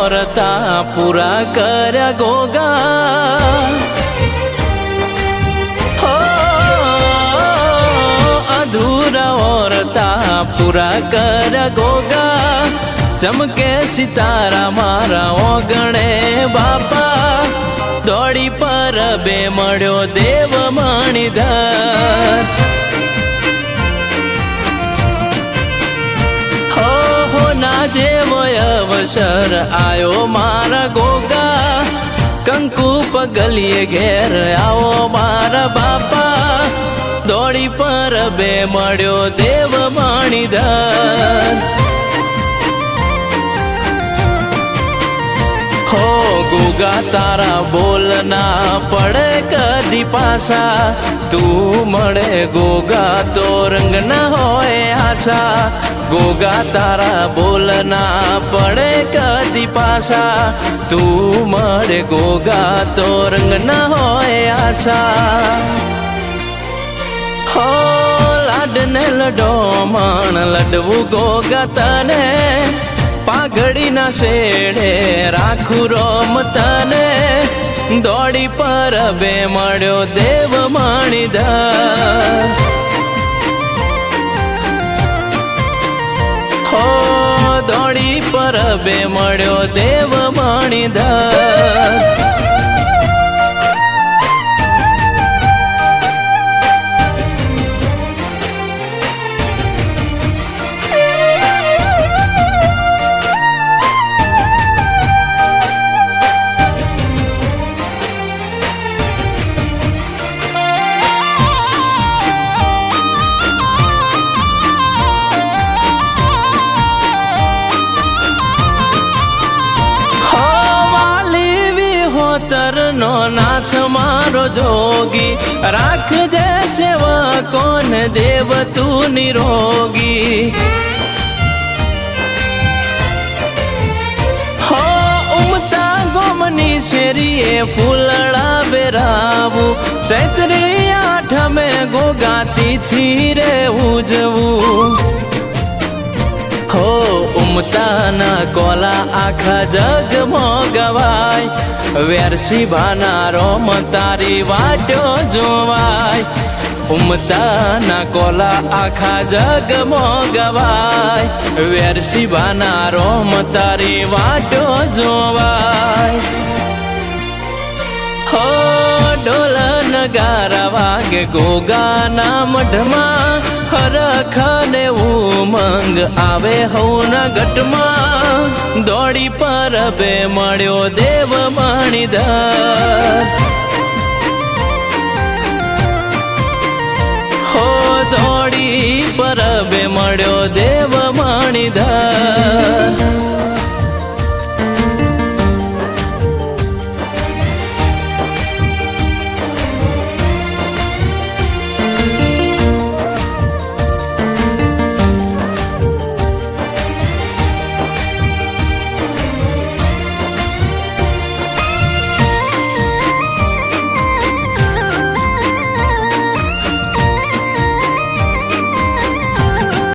ઓરતા પૂરા કર્યા ગોગા અધૂરા ઓરતા પૂરા કર્યા ગોગા ચમકે સિતારા મારા ઓગણે બાપા દોડી પર બે મળ્યો દેવ મણિધર અવસર આયો મારા ગોગા. કંકુ પગલીએ ઘેર આવો મારા બાપા. દોડી પર બે મળ્યો દેવ માણીધર. હો ગોગા, તારા બોલના પડે કદી પાસા. તું મળે ગોગા, તો રંગ ના હોય આશા. ગોગા તારા બોલના પડે કદી પાસા તું મળે ગોગા તો રંગ ના હોય આશા. હો, લાડને લડો, માણ લડવું ગોગા તને. પાઘડીના શેડે રાખું રોમ તને. દોડી પર બે મળ્યો દેવ માણી હો દોડી પર બે મળ્યો દેવ મણિધર. મારો જોગી રાખજે સેવકોન દેવ તું નિરોગી હો, ઉમતા ગોમની શેરીએ ફૂલડા બેરાવું ચૈત્રી આઠમે ગોગાતી થી રે ઉજવું. ઉમતાના કોલા આખા જગમાં ગવાય વેરસી ભાના રોમ તારી જોવાય. ઉમતાના કોલા આખા જગમાં ગવાય વેરસી ભાના રોમ તારી જોવાય. હો ઢોલ નગારા વાગે ગોગાના મઢમાં. હરખને ઉમંગ આવે હવના ગટમાં દોડી પર બે મળ્યો દેવ મણિધર હો દોડી પર બે મળ્યો દેવ મણિધર.